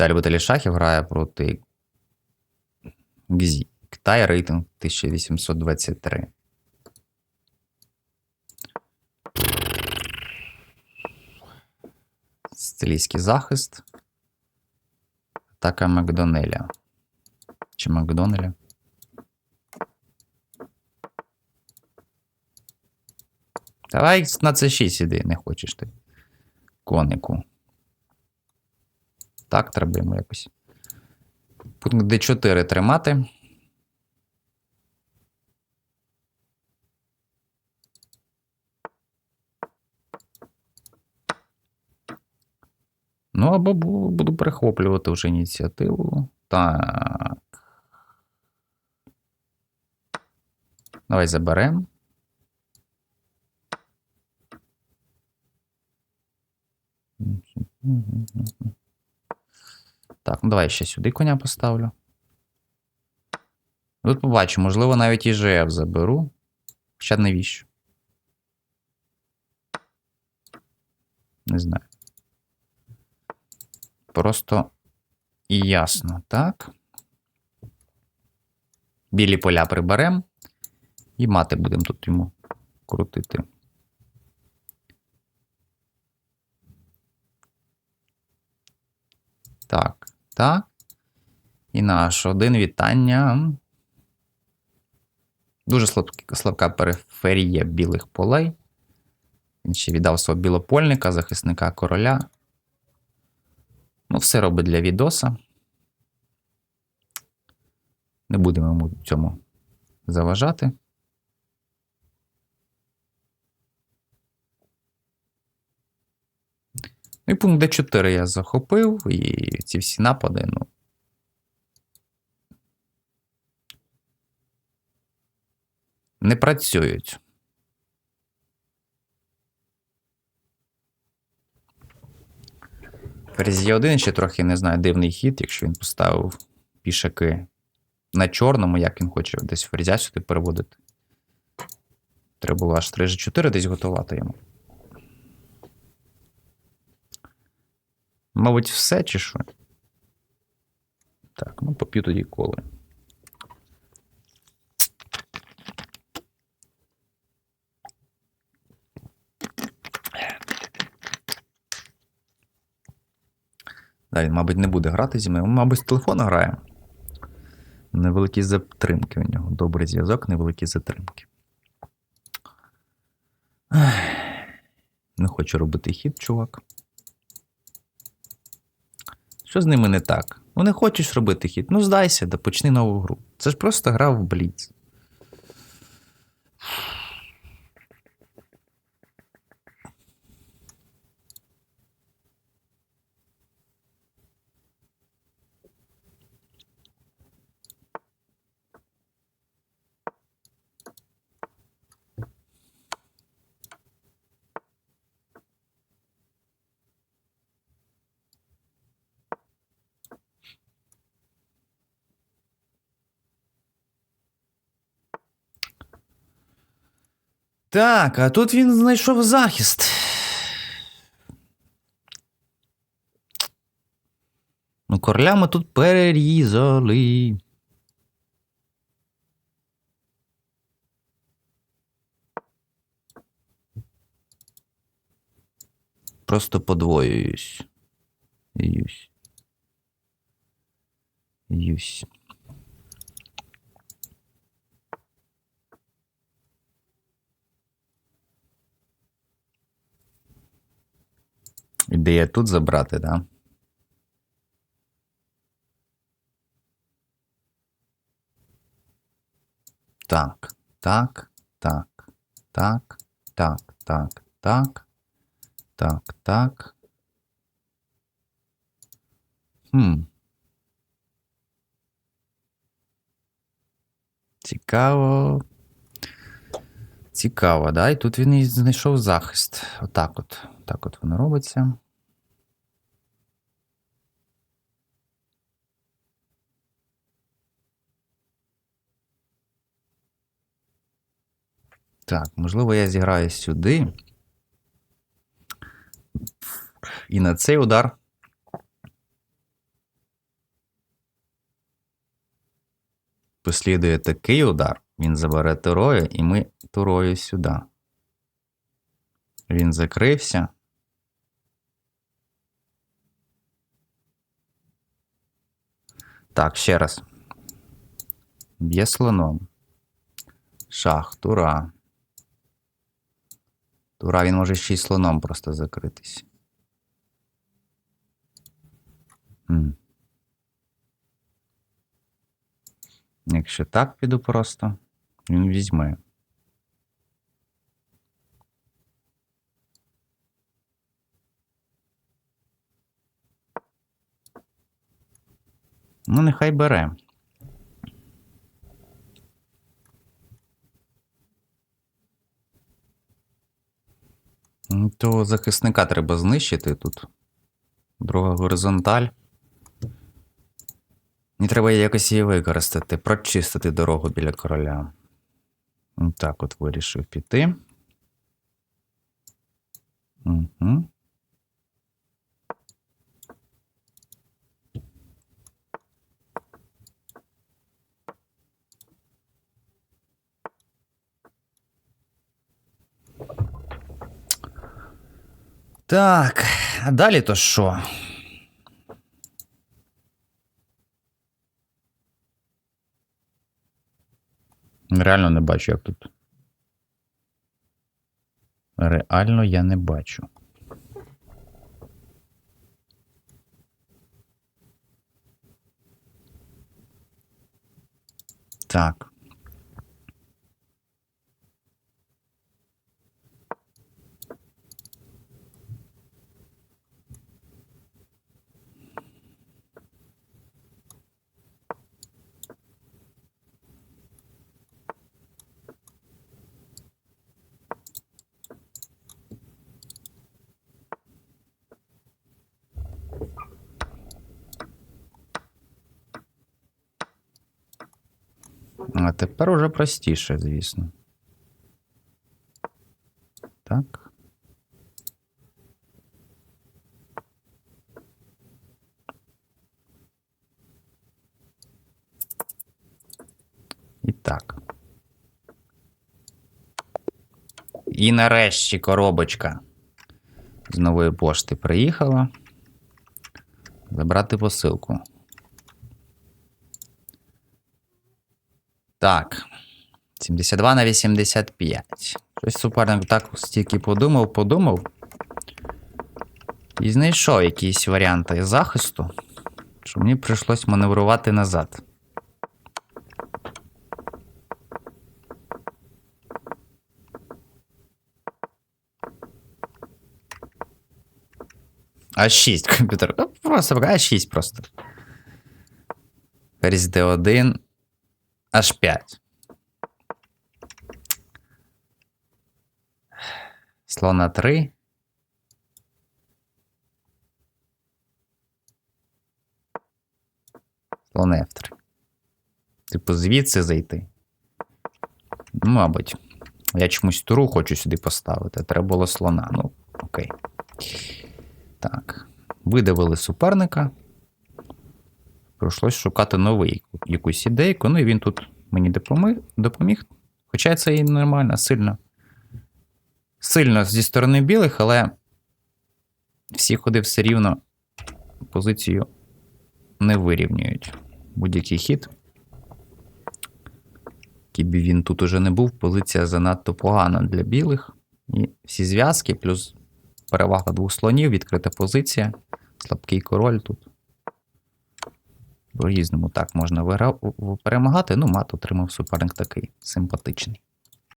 Віталій Баталій Шахів грає проти Гзі. Китай рейтинг 1823. Стилійський захист. Атака Макдонеля. Чи Макдонеля? Давай на C6 іди, не хочеш ти. Конику. Так, треба йому якось. Пункт D4 тримати. Ну, або буду перехоплювати вже ініціативу. Так. Давай заберемо. Так, ну давай ще сюди коня поставлю. Тут побачу, можливо, навіть і ЖФ заберу. Хоча навіщо? Не знаю. Просто і ясно, так? Білі поля приберемо. І мати будемо тут йому крутити. Так, так. І наш один вітання. Дуже слабк- слабка периферія білих полей. Він ще віддав свого білопольника, захисника короля. Ну, все робить для відоса. Не будемо йому цьому заважати. Ну і пункт D4 я захопив, і ці всі напади, ну. Не працюють. Ферзія 1 ще трохи не знаю, дивний хід, якщо він поставив пішаки на чорному, як він хоче десь ферзя сюди переводити. Треба було аж 3 G4 десь готувати йому. Мабуть, все чи що? Так, ну поп'ю тоді коли. Да, він, мабуть, не буде грати зі мною. Мабуть, з телефона грає. Невеликі затримки у нього. Добрий зв'язок, невеликі затримки. Не хочу робити хід, чувак. Що з ними не так? Ну не хочеш робити хід. Ну здайся, да почни нову гру. Це ж просто гра в Бліц. Так, а тут він знайшов захист. Ну, короля ми тут перерізали. Просто подвоююсь. Юсь. Юсь. Ідея тут забрати, так? Да? Так, так, так, так, так, так, так, так, так. Хм. Цікаво. Цікаво, да? І тут він і знайшов захист. Отак от так от воно робиться. Так, можливо, я зіграю сюди. І на цей удар. Послідує такий удар. Він забере турою, і ми турою сюди. Він закрився. Так, ще раз. Б'є слоном. Шах, тура. Тура, він може ще й слоном просто закритись. М. Якщо так піду просто, він візьме. Ну, нехай бере. Ну, То захисника треба знищити тут. Друга горизонталь. Мені треба якось її використати, прочистити дорогу біля короля. Так от вирішив піти. Угу. Так, а далі то що? Реально не бачу, як тут. Реально я не бачу. Так. А тепер уже простіше, звісно. Так. І так. І нарешті коробочка з нової пошти приїхала. Забрати посилку. Так. 72 на 85. Щось суперник так стільки подумав, подумав. І знайшов якісь варіанти захисту, що мені прийшлось маневрувати назад. А 6 комп'ютер. Ну, просто А 6 просто. Різд Д1. Аж 5. Слона 3. Слон F3. Типу, звідси зайти. Ну, мабуть. Я чомусь туру хочу сюди поставити. Треба було слона. Ну, окей. Так. Видавили суперника. Прийшлось шукати новий якусь ідейку. Ну і він тут мені допоміг. Хоча це і нормально, сильно. Сильно зі сторони білих, але всі ходи все рівно позицію не вирівнюють. Будь-який хід. Який він тут уже не був, позиція занадто погана для білих. І всі зв'язки, плюс перевага двох слонів, відкрита позиція, слабкий король тут. По-різному так можна вигра... перемагати. Ну, мат отримав суперник такий симпатичний.